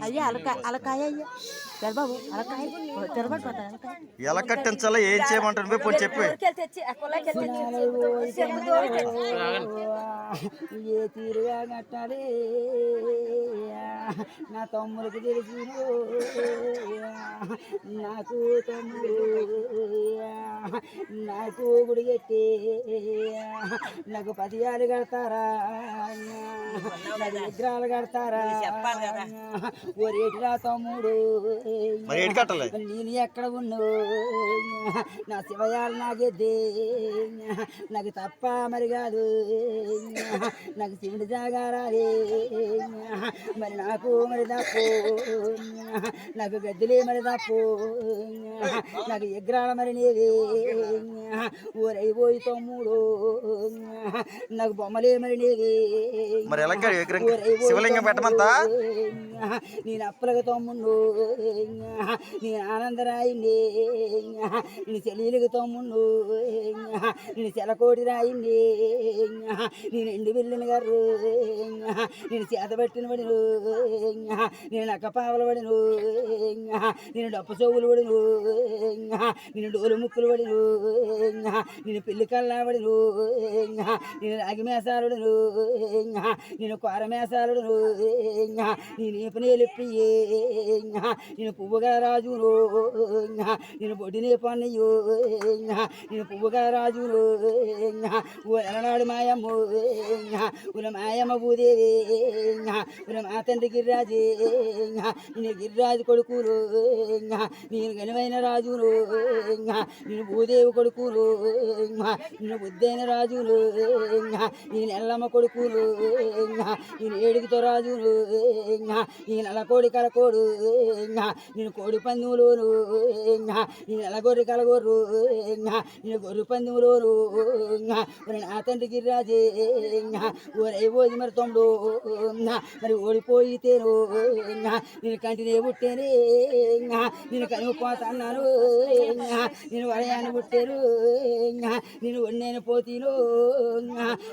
అయ్యా అలకాయ అలకాయ అయ్యా. బాబు అలకాయ. తెరబడిపోతాను అలకాయ? ఎలా కట్టించాలో ఏం చేయమంటారు? పోయి పోనీ చెప్పి. ఏ తీరుగా కట్టాలి నా తమ్ముడికి తెలుసు నాకు తమ్ముడు నాకు గుడి కట్టి నాకు పదియాలు కడతారా? నాకు విగ్రహాలు కడతారా? ఓరేటిరా తమ్ముడు మరి ఏడు కట్టాలి? నేను ఎక్కడ ఉన్నావు నా శివయాలు నాకేద్దే నాకు తప్ప మరి కాదు. నాకు శివుడి జాగారాలే. మరి నాకు మరి తప్పు నాకు గద్దెలే మరి తప్పు నాకు ఎగ్రాల మరి నీవే. ఊరైపోయి తమ్ముడు నాకు బొమ్మలే మరి నీవే. మరి ఎలా శివలింగం పెట్టమంతా? నేను అప్పలకి తమ్ముండు నేను ఆనందరాయింది నేను చెల్లెలికి తమ్ముండు నేను చెలకోటి రాయింది నేను ఎండు బిల్లిన గారు. నేను చేతబట్టిన పడిను నేను నక్కపావలు పడిను నేను డప్పు చెవులు పడిను నేను డోలు ముక్కులు పడిను నేను పెళ్ళి కల్లా నేను రాగి మేసాలుడును నేను కూర మేసాలుడును నేను ఏపనేలిప్పి నేను పువ్వుగా రాజును నేను బొడ్డి పన్నయ్యో నేను పువ్వుగా రాజును ఎలనాడు మాయమ్మ ఉల మాయమ్మ భూదేవి ఉల మా తండ్రి గిరిరాజే నేను గిరిరాజు కొడుకులు నేను గనివైన రాజు నేను భూదేవి కొడుకులు నేను బుద్ధైన రాజులు నేను ఎల్లమ్మ కొడుకులు నేను ఏడుగుతో రాజులు నేను అలకోడి కలకోడు నేను కోడి పందులోను నేను అలగొర్రి కలగొర్రు నేను గొర్రె పందులోను నా తండ్రి గిరిరాజే ఓరై పోయి మరి తమ్ముడు మరి ఓడిపోయితేను నేను కంటినే పుట్టేనే నేను కనిపోతున్నాను నేను వడయాన్ని పుట్టాను నేను వండైన పోతీను.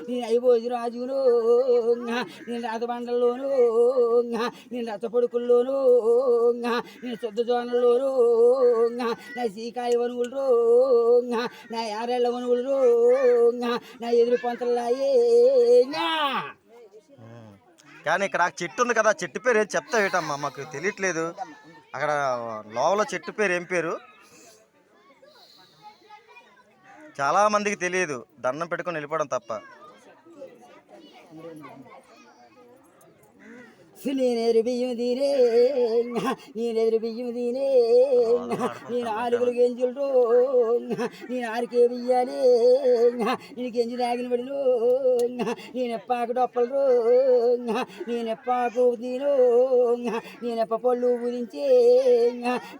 నేను అయిపోయి రాజును. నేను రాతబండల్లోను. నేను రచ్చపొడుకుల్లోను నేను శుద్ధ జోనల్లోను. నా సీకాయ వనుగులు నా యారేళ్ళ వనుగులు నా ఎదురు పొంతలాయే ఉమ్. కానీ ఇక్కడ చెట్టు ఉంది కదా చెట్టు పేరు ఏం చెప్తా ఏటమ్మా? మాకు తెలియట్లేదు. అక్కడ లోపల చెట్టు పేరు ఏం పేరు? చాలా మందికి తెలియదు. దండం పెట్టుకొని వెళ్ళిపోవడం తప్ప. నేనెదురు బియ్యం తినే నేనెదురు బియ్యం తినే నేను ఆరుగురు గెంజులు నేను ఆరికే బియ్యాలి నేను గెంజి తాగిన పడిను నేను డొప్పలు నేను ఎప్పాకు తిను నేను పళ్ళు గురించి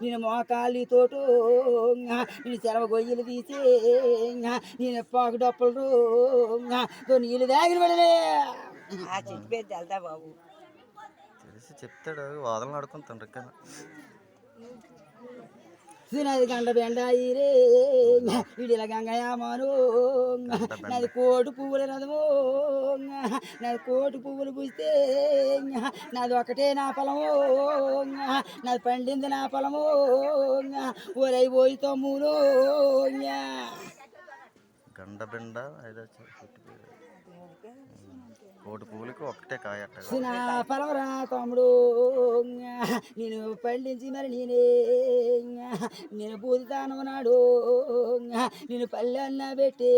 నేను మోకాలి తోటు నేను సెలవు గొయ్యలు తీసే నేను ఎప్పాకు డొప్పలు నీళ్ళు తాగిన పడిలే ఆ చెట్టు పేరు తెలుదా బాబు? చెప్తాడు వాదనలు ఆడుకుంటాను రెక్కన నాది గండ బెండాయి రే ఇడిల గంగయామాను నాది కోటి పువ్వుల రథము నాది కోటి పువ్వులు పూస్తే నాది ఒకటే నా పొలము నాది పండింది నా పొలము ఊరై పోయి తమ్ములు గండ బెండ కోటి పువ్వులకి ఒకటే కాయ అట్ట నా పొలం రా తమ్ముడు నేను పండించి మరి నేనే నేను పూజితాను నాడు నేను పల్లె అన్న పెట్టి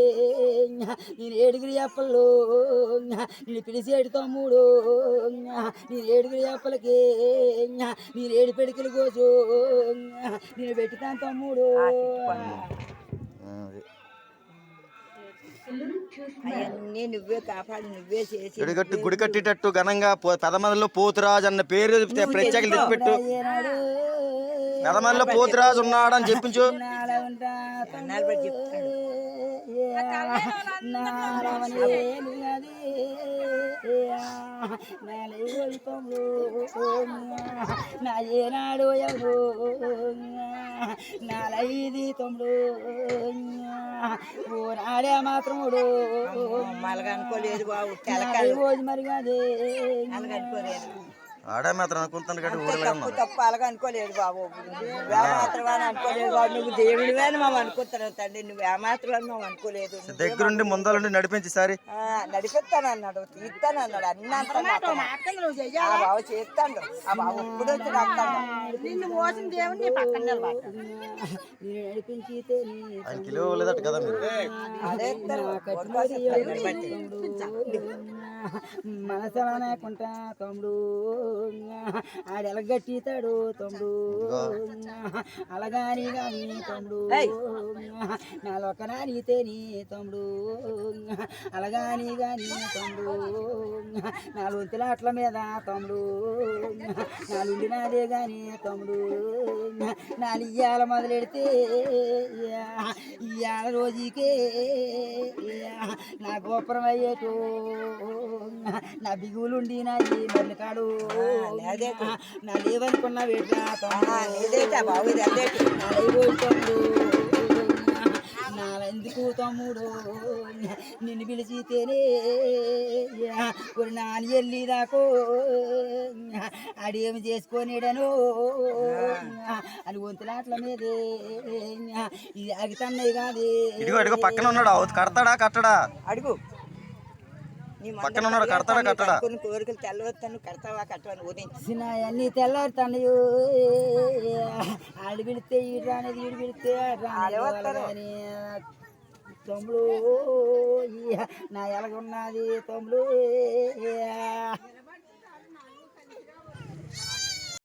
నేను ఏడుగురి అప్పల్లో నేను పిలిచేడు తమ్ముడు నేను ఏడుగురి అప్పలకి నేను ఏడు పెడికలు కోసు నేను పెట్టుతాను తమ్ముడు. అవన్నీ నువ్వే కాపాడి నువ్వే చేసి గుడిగట్టు గుడి కట్టేటట్టు ఘనంగా పో- పెదమదిలో పోతురాజు అన్న పేరు చెప్తే ప్రత్యేక తెచ్చిపెట్టు. ఏనాడు? పెదమదిలో పోతురాజు ఉన్నాడని చెప్పించు. నాలా ఉంటా అన్నాలు కూడా చెప్తాడు. ఏ నారమనేలు అది. నా లేవు తమ్ముడు నా ఏనాడు ఎవరు? నాలైది తమ్ముడు. నాడే మాత్రముడు మళ్ళీ అనుకోలేదు బాబు. రోజు మరి అదే ఆడే మాత్రం అనుకుంటాను కాబట్టి ఊరిలో తప్పు అలాగ అనుకోలేదు బాబు. నువ్వు అనుకోలేదు బాబు నువ్వు దేవుడివే అని మేము అనుకుంటున్నావు తండ్రి. నువ్వు ఏమాత్రం అని మేము అనుకోలేదు. దగ్గరుండి ముందరుండి నడిపించి సారి. ఆ, నడిపిస్తాను అన్నాడు తీస్తాను అన్నాడు అన్ని బాబు చేస్తాడు. ఆ బాబు ఇప్పుడు వచ్చి నిన్ను మోసం దేవుడిని పక్కన నిలబడతాడు నేను నడిపించితే నీ ఆయన కిలో లేదట కదా మీరు. అదే. మనసలానే కొంటా తమ్ముడు. ఆడెలగట్టితాడు తమ్ముడు అలాగాని గాని తమ్ముడు నా లొక్కన నీతే నీ తమ్ముడు అలాగాని గాని తమ్ముడు నా లొంతులాట్ల మీద తమ్ముడు. నా నాదే గాని తమ్ముడు. నా ఇయ్యాల మొదలెడితే ఇయ్యాల రోజుకే నా గోపురం అయ్యేటో నా బిగులుండి నా ఈ మల్లికాడు నా లేవనుకున్న అదేటి నా లేవోడు తమ్ముడు. నా ఎందుకు తమ్ముడు? నిన్ను పిలిచితేనే ఒక నాని వెళ్ళి దాకో ఆడేమి చేసుకొనిడను? అని వంతులాట్ల మీదే ఇది అగితన్నయ్య కాదే ఇదిగో ఇదిగో పక్కన ఉన్నాడు. అవుతు కడతాడా కట్టడా? అడుగు. పక్కన ఉన్నాడు, కడతాడా, కట్టడా? కొన్ని కోరికలు తెల్లవస్తాను కడతావా కట్టవని అన్ని తెల్లారుతాను ఆడు పిలిస్తే ఈడు రానేది ఈడు పిలిస్తే తమ్ముడు నా ఎలాగున్నది తమ్ముడు.